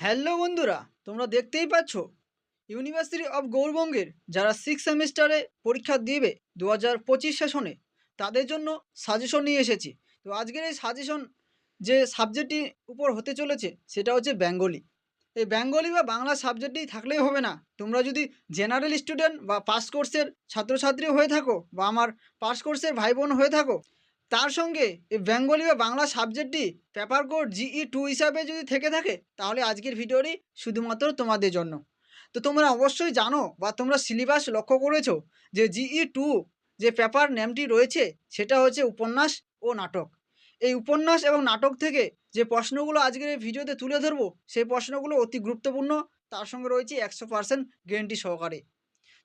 Hello বন্ধুরা, তোমরা দেখতেই পাচ্ছ ইউনিভার্সিটি অফ গৌরবঙ্গের যারা সিক্স সেমিস্টারে পরীক্ষা দিবে দু হাজার পঁচিশ সেশনে তাদের জন্য সাজেশন নিয়ে এসেছি। তো আজকের এই সাজেশন যে সাবজেক্টটির উপর হতে চলেছে, সেটা হচ্ছে বেঙ্গলি এই বেঙ্গলি বা বাংলা সাবজেক্টই থাকলেই হবে না। তোমরা যদি জেনারেল স্টুডেন্ট বা পাস কোর্সের ছাত্রছাত্রী হয়ে থাকো বা আমার পাস কোর্সের ভাই বোন হয়ে থাকো তার সঙ্গে এই বেঙ্গলি বা বাংলা সাবজেক্টটি পেপার কোড জিই টু হিসাবে যদি থেকে থাকে, তাহলে আজকের ভিডিওটি শুধুমাত্র তোমাদের জন্য। তো তোমরা অবশ্যই জানো বা তোমরা সিলেবাস লক্ষ্য করেছ যে জিই টু যে পেপার নেমটি রয়েছে, সেটা হচ্ছে উপন্যাস ও নাটক। এই উপন্যাস এবং নাটক থেকে যে প্রশ্নগুলো আজকের এই ভিডিওতে তুলে ধরবো, সেই প্রশ্নগুলো অতি গুরুত্বপূর্ণ। তার সঙ্গে রয়েছে একশো পার্সেন্ট গ্যারেন্টি সহকারে।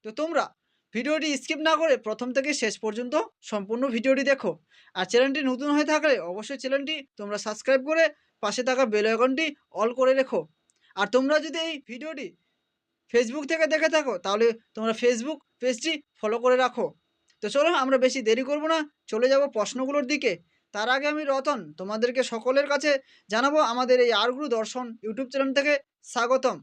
তো তোমরা ভিডিওটি স্কিপ না করে প্রথম থেকে শেষ পর্যন্ত সম্পূর্ণ ভিডিওটি দেখো। আর চ্যানেলটি নতুন হয়ে থাকলে অবশ্যই চ্যানেলটি তোমরা সাবস্ক্রাইব করে পাশে থাকা বেল আইকনটি অল করে রেখো। আর তোমরা যদি এই ভিডিওটি ফেসবুক থেকে দেখে থাকো, তাহলে তোমরা ফেসবুক পেজটি ফলো করে রাখো। তো চলো, আমরা বেশি দেরি করব না, চলে যাব প্রশ্নগুলোর দিকে। তার আগে আমি রতন, তোমাদেরকে সকলের কাছে জানাব আমাদের এই আরগুরু দর্শন ইউটিউব চ্যানেল থেকে স্বাগতম।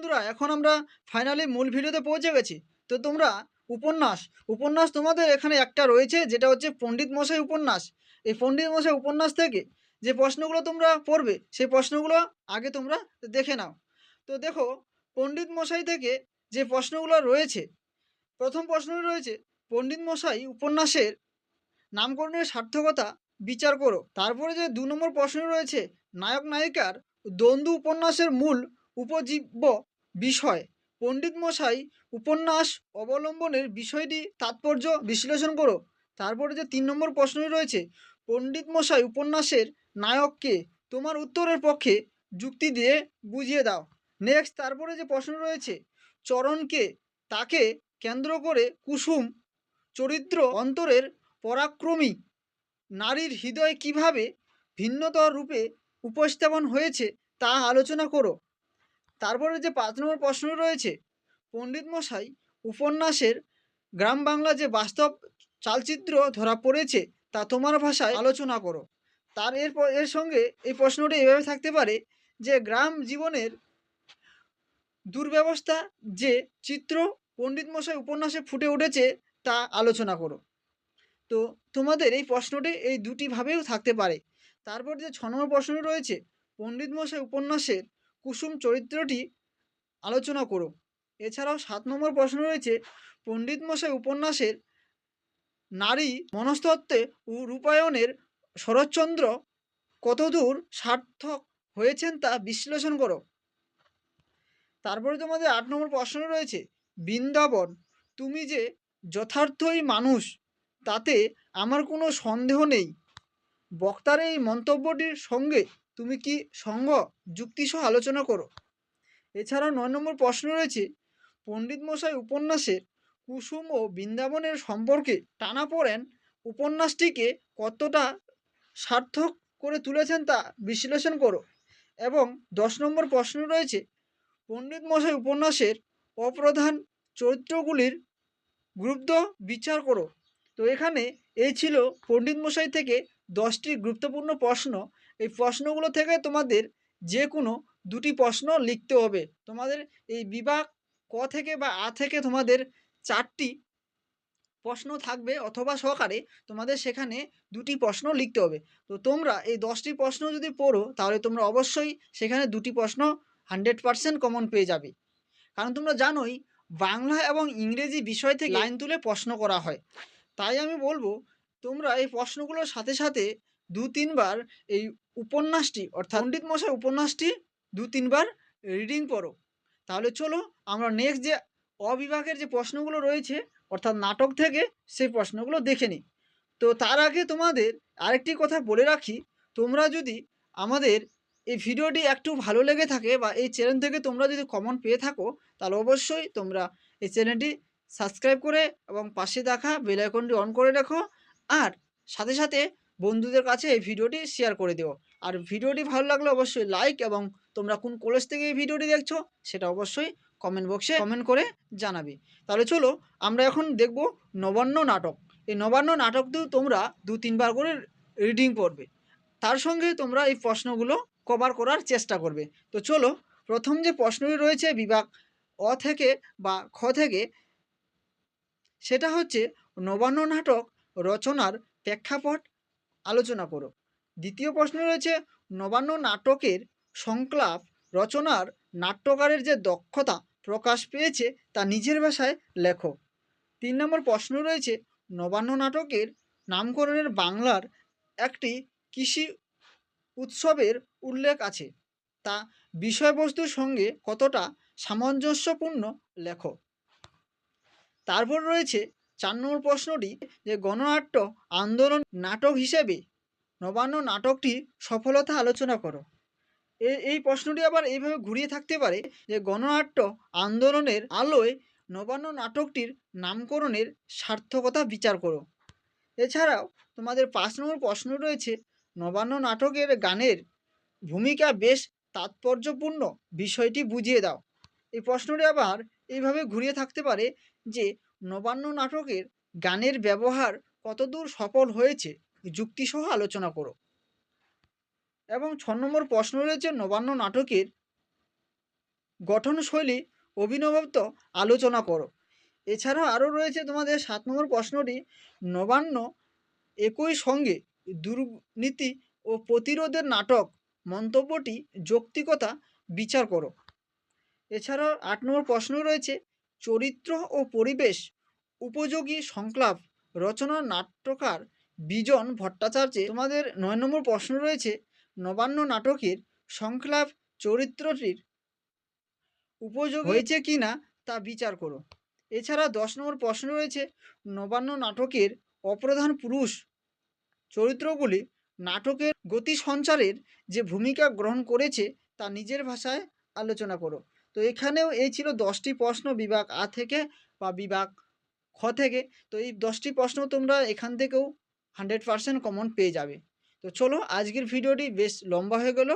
বন্ধুরা, এখন আমরা ফাইনালি মূল ভিডিওতে পৌঁছে গেছি। তো তোমরা, উপন্যাস উপন্যাস তোমাদের এখানে একটা রয়েছে, যেটা হচ্ছে পণ্ডিত মশাই উপন্যাস। এই পণ্ডিত মশাই উপন্যাস থেকে যে প্রশ্নগুলো তোমরা পড়বে, সেই প্রশ্নগুলো আগে তোমরা দেখে নাও। তো দেখো, পণ্ডিত মশাই থেকে যে প্রশ্নগুলো রয়েছে, প্রথম প্রশ্ন রয়েছে, পণ্ডিত মশাই উপন্যাসের নামকরণের সার্থকতা বিচার করো। তারপরে যে দু নম্বর প্রশ্ন রয়েছে নায়ক নায়িকার দ্বন্দ্ব উপন্যাসের মূল উপজীব্য বিষয়। পণ্ডিত মশাই উপন্যাস অবলম্বনের বিষয়টি তাৎপর্য বিশ্লেষণ করো। তারপরে যে তিন নম্বর প্রশ্নটি রয়েছে পণ্ডিত মশাই উপন্যাসের নায়ককে তোমার উত্তরের পক্ষে যুক্তি দিয়ে বুঝিয়ে দাও। নেক্সট তারপরে যে প্রশ্ন রয়েছে, চরণকে তাকে কেন্দ্র করে কুসুম চরিত্র অন্তরের পরাক্রমী নারীর হৃদয় কীভাবে ভিন্নতর রূপে উপস্থাপন হয়েছে তা আলোচনা করো। তারপরে যে পাঁচ নম্বর প্রশ্ন রয়েছে, পণ্ডিত মশাই, উপন্যাসের গ্রাম বাংলা যে বাস্তব চালচিত্র ধরা পড়েছে, তা তোমার ভাষায় আলোচনা করো। তার এর এর সঙ্গে এই প্রশ্নটি এভাবে থাকতে পারে যে, গ্রাম জীবনের দুর্ব্যবস্থা যে চিত্র পণ্ডিত মশাই উপন্যাসে ফুটে উঠেছে, তা আলোচনা করো। তো তোমাদের এই প্রশ্নটি এই দুটি ভাবেও থাকতে পারে। তারপর যে ছ নম্বর প্রশ্ন রয়েছে, পণ্ডিত মশাই উপন্যাসের কুসুম চরিত্রটি আলোচনা করো। এছাড়াও সাত নম্বর প্রশ্ন রয়েছে, পণ্ডিত মশাই উপন্যাসের নারী মনস্তত্ত্বে ও রূপায়ণের শরৎচন্দ্র কতদূর সার্থক হয়েছেন তা বিশ্লেষণ করো। তারপরে তোমাদের আট নম্বর প্রশ্ন রয়েছে, বৃন্দাবন, তুমি যে যথার্থই মানুষ, তাতে আমার কোনো সন্দেহ নেই। বক্তার এই মন্তব্যটির সঙ্গে তুমি কি সঙ্গ যুক্তিসহ আলোচনা করো? এছাড়াও নয় নম্বর প্রশ্ন রয়েছে, পণ্ডিত মশাই উপন্যাসের কুসুম ও বৃন্দাবনের সম্পর্কে টানাপোড়েন উপন্যাসটিকে কতটা সার্থক করে তুলেছেন তা বিশ্লেষণ করো। এবং দশ নম্বর প্রশ্ন রয়েছে, পণ্ডিত মশাই উপন্যাসের অপ্রধান চরিত্রগুলির গুরুত্ব বিচার করো। তো এখানে এই ছিল পণ্ডিত মশাই থেকে দশটি গুরুত্বপূর্ণ প্রশ্ন। এই প্রশ্নগুলো থেকে তোমাদের যে কোনো দুটি প্রশ্ন লিখতে হবে। তোমাদের এই বিভাগ ক থেকে বা আ থেকে তোমাদের চারটি প্রশ্ন থাকবে অথবা সহকারে তোমাদের সেখানে দুটি প্রশ্ন লিখতে হবে। তো তোমরা এই দশটি প্রশ্ন যদি পড়ো, তাহলে তোমরা অবশ্যই সেখানে দুটি প্রশ্ন হান্ড্রেড পারসেন্ট কমন পেয়ে যাবে। কারণ তোমরা জানোই, বাংলা এবং ইংরেজি বিষয় থেকে লাইন তুলে প্রশ্ন করা হয়। তাই আমি বলব, তোমরা এই প্রশ্নগুলোর সাথে সাথে দু তিনবার এই উপন্যাসটি, অর্থাৎ পণ্ডিত মশাই উপন্যাসটি দু তিনবার রিডিং পড়ো। তাহলে চলো আমরা নেক্সট যে অবিভাগের যে প্রশ্নগুলো রয়েছে, অর্থাৎ নাটক থেকে সেই প্রশ্নগুলো দেখে নিই। তো তার আগে তোমাদের আরেকটি কথা বলে রাখি, তোমরা যদি আমাদের এই ভিডিওটি একটু ভালো লেগে থাকে বা এই চ্যানেল থেকে তোমরা যদি কমন পেয়ে থাকো, তাহলে অবশ্যই তোমরা এই চ্যানেলটি সাবস্ক্রাইব করে এবং পাশে দেখা বেল আইকনটি অন করে রাখো। আর সাথে সাথে বন্ধুদের কাছে এই ভিডিওটি শেয়ার করে দিও। আর ভিডিওটি ভালো লাগলে অবশ্যই লাইক এবং তোমরা কোন কলেজ থেকে এই ভিডিওটি দেখছ সেটা অবশ্যই কমেন্ট বক্সে কমেন্ট করে জানাবে। তাহলে চলো আমরা এখন দেখব নবান্ন নাটক। এই নবান্ন নাটকটিও তোমরা দু তিনবার করে রিডিং পড়বে। তার সঙ্গে তোমরা এই প্রশ্নগুলো কভার করার চেষ্টা করবে। তো চলো প্রথম যে প্রশ্নটি রয়েছে বিভাগ অ থেকে বা খ থেকে, সেটা হচ্ছে নবান্ন নাটক রচনার প্রেক্ষাপট আলোচনা করো। দ্বিতীয় প্রশ্ন রয়েছে, নবান্ন নাটকের সংলাপ রচনার নাট্যকারের যে দক্ষতা প্রকাশ পেয়েছে তা নিজের ভাষায় লেখো। তিন নম্বর প্রশ্ন রয়েছে, নবান্ন নাটকের নামকরণের বাংলার একটি কৃষি উৎসবের উল্লেখ আছে। তা বিষয়বস্তুর সঙ্গে কতটা সামঞ্জস্যপূর্ণ লেখো। তারপর রয়েছে চার নম্বর প্রশ্নটি যে গণনাট্য আন্দোলন নাটক হিসেবে নবান্ন নাটকটি সফলতা আলোচনা করো। এই এই প্রশ্নটি আবার এইভাবে ঘুরিয়ে থাকতে পারে যে গণনাট্য আন্দোলনের আলোয় নবান্ন নাটকটির নামকরণের সার্থকতা বিচার করো। এছাড়াও তোমাদের পাঁচ নম্বর প্রশ্ন রয়েছে, নবান্ন নাটকের গানের ভূমিকা বেশ তাৎপর্যপূর্ণ বিষয়টি বুঝিয়ে দাও। এই প্রশ্নটি আবার এইভাবে ঘুরিয়ে থাকতে পারে যে নবান্ন নাটকের গানের ব্যবহার কতদূর সফল হয়েছে যুক্তিসহ আলোচনা করো। এবং ছ নম্বর প্রশ্ন রয়েছে, নবান্ন নাটকের গঠনশৈলী অভিনবত্ব আলোচনা করো। এছাড়াও আরও রয়েছে তোমাদের সাত নম্বর প্রশ্নটি, নবান্ন একই সঙ্গে দুর্নীতি ও প্রতিরোধের নাটক মন্তব্যটি যৌক্তিকতা বিচার করো। এছাড়াও আট নম্বর প্রশ্ন রয়েছে চরিত্র ও পরিবেশ উপযোগী সংলাপ রচনা নাট্যকার বিজন ভট্টাচার্যে তোমাদের নয় নম্বর প্রশ্ন রয়েছে নবান্ন নাটকের সংলাপ চরিত্রটির উপযোগী হয়েছে কি না তা বিচার করো। এছাড়া দশ নম্বর প্রশ্ন রয়েছে নবান্ন নাটকের অপ্রধান পুরুষ চরিত্রগুলি নাটকের গতি সঞ্চারের যে ভূমিকা গ্রহণ করেছে তা নিজের ভাষায় আলোচনা করো। তো এখানেও এই ছিল দশটি প্রশ্ন, বিভাগ আ থেকে বা বিভাগ খ থেকে। তো এই দশটি প্রশ্ন তোমরা এখান থেকেও হান্ড্রেড পারসেন্ট কমন পেয়ে যাবে। তো চলো আজকের ভিডিওটি বেশ লম্বা হয়ে গেল।